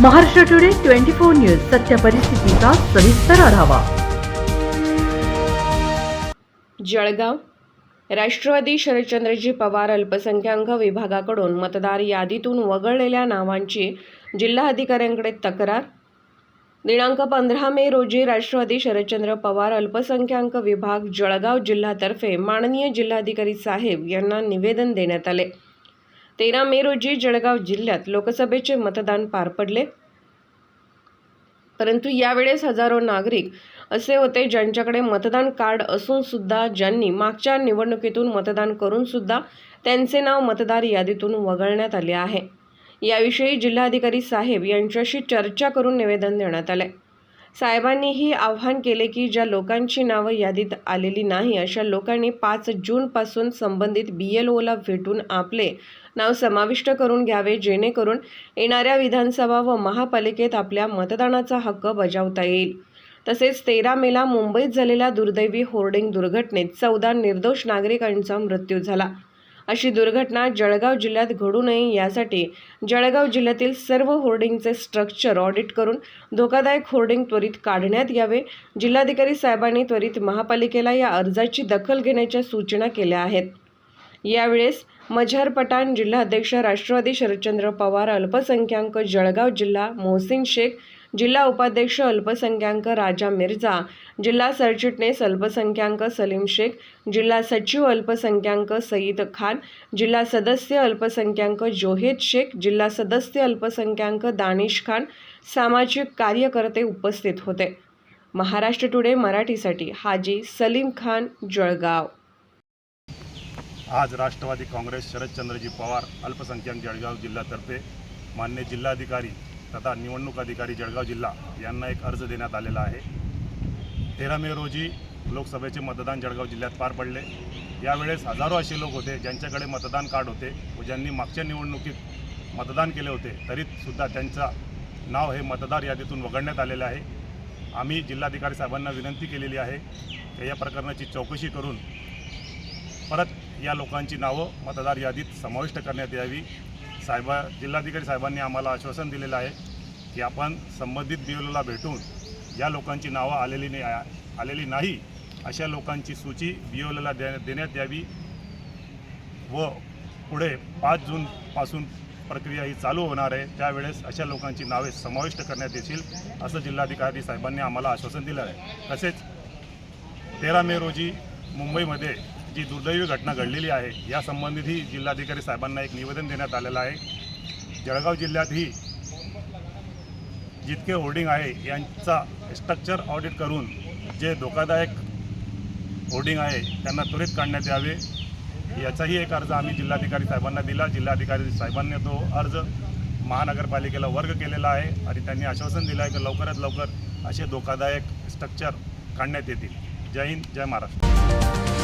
Maharashtra today twenty four news सत्य परिस्थितीचा सविस्तर आढावा. जळगाव. राष्ट्रवादी शरदचंद्रजी पवार अल्पसंख्याक विभागाकडून मतदार यादीतून वगळलेल्या नावांची जिल्हाधिकाऱ्यांकडे तक्रार. दिनांक पंधरा मे रोजी राष्ट्रवादी शरदचंद्र पवार अल्पसंख्याक विभाग जळगाव जिल्हातर्फे माननीय जिल्हाधिकारी साहेब यांना निवेदन देण्यात आले. तेरा मे रोजी जळगाव जिल्ह्यात लोकसभेचे मतदान पार पडले. परंतु यावेळेस हजारो नागरिक असे होते ज्यांच्याकडे मतदान कार्ड असून सुद्धा ज्यांनी मागच्या निवडणुकीतून मतदान करून सुद्धा त्यांचे नाव मतदार यादीतून वगळण्यात आले आहे. याविषयी जिल्हाधिकारी साहेब यांच्याशी चर्चा करून निवेदन देण्यात आले साहेबांनीही आव्हान केले की ज्या लोकांची नावं यादीत आलेली नाही अशा लोकांनी पाच जूनपासून संबंधित बी एल ओला भेटून आपले नाव समाविष्ट करून घ्यावे जेणेकरून येणाऱ्या विधानसभा व महापालिकेत आपल्या मतदानाचा हक्क बजावता येईल. तसेच तेरा मेला मुंबईत झालेल्या दुर्दैवी होर्डिंग दुर्घटनेत चौदा निर्दोष नागरिकांचा मृत्यू झाला. अशी दुर्घटना जळगाव जिल्ह्यात घडू नये यासाठी जळगाव जिल्ह्यातील सर्व होर्डिंगचे स्ट्रक्चर ऑडिट करून धोकादायक होर्डिंग त्वरित काढण्यात यावे. जिल्हाधिकारी साहेबांनी त्वरित महापालिकेला या अर्जाची दखल घेण्याच्या सूचना केल्या आहेत. यावेळेस मझहर पठाण जिल्हाध्यक्ष राष्ट्रवादी शरदचंद्र पवार अल्पसंख्याक जळगाव जिल्हा मोहसिन शेख जिल्हा उपाध्यक्ष अल्पसंख्याक राजा मिर्झा जिल्हा सरचिटणीस अल्पसंख्याक सलीम शेख जिल्हा सचिव अल्पसंख्याक सईद खान जिल्हा सदस्य अल्पसंख्याक जोहेद शेख जिल्हा सदस्य अल्पसंख्याक दानिश खान सामाजिक कार्यकर्ते उपस्थित होते. महाराष्ट्र टुडे मराठीसाठी हाजी सलीम खान जळगाव. आज राष्ट्रवादी काँग्रेस शरदचंद्रजी पवार अल्पसंख्याक जळगाव जिल्ह्यातर्फे मान्य जिल्हाधिकारी तथा निवडणूक अधिकारी जळगाव जिल्हा यांना एक अर्ज देण्यात आलेला आहे. तेरा मे रोजी लोकसभेचे मतदान जळगाव जिल्ह्यात पार पडले. यावेळेस हजारो असे लोक होते ज्यांच्याकडे मतदान कार्ड होते व ज्यांनी मागच्या निवडणुकीत मतदान केले होते तरीसुद्धा त्यांचं नाव हे मतदार यादीतून वगळण्यात आलेलं आहे. आम्ही जिल्हाधिकारी साहेबांना विनंती केलेली आहे की या प्रकरणाची चौकशी करून परत या लोकांची नावं मतदार यादीत समाविष्ट करण्यात यावी. साहेबा जिल्हाधिकारी साहेबांनी आम्हाला आश्वासन दिलेलं आहे की आपण संबंधित बी भेटून या लोकांची नावं आलेली नाही आलेली नाही अशा लोकांची सूची बी दे देण्यात यावी व पुढे पाच जूनपासून प्रक्रिया ही चालू होणार आहे. त्यावेळेस अशा लोकांची नावे समाविष्ट करण्यात येतील असं जिल्हाधिकारी साहेबांनी आम्हाला आश्वासन दिलं आहे. तसेच तेरा मे रोजी मुंबईमध्ये जी दुर्दैवी घटना घडलेली आहे या संबंधितही जिल्हाधिकारी साहेबांना एक निवेदन देण्यात आलेलं आहे. जळगाव जिल्ह्यातही जितके होर्डिंग आहे यांचा स्ट्रक्चर ऑडिट करून जे धोकादायक होर्डिंग आहे त्यांना त्वरित काढण्यात यावे. याचाही एक अर्ज आम्ही जिल्हाधिकारी साहेबांना दिला. जिल्हाधिकारी साहेबांनी तो अर्ज महानगरपालिकेला वर्ग केलेला आहे आणि त्यांनी आश्वासन दिलं आहे की लवकरात लवकर असे धोकादायक स्ट्रक्चर काढण्यात येतील. जय हिंद जय महाराष्ट्र.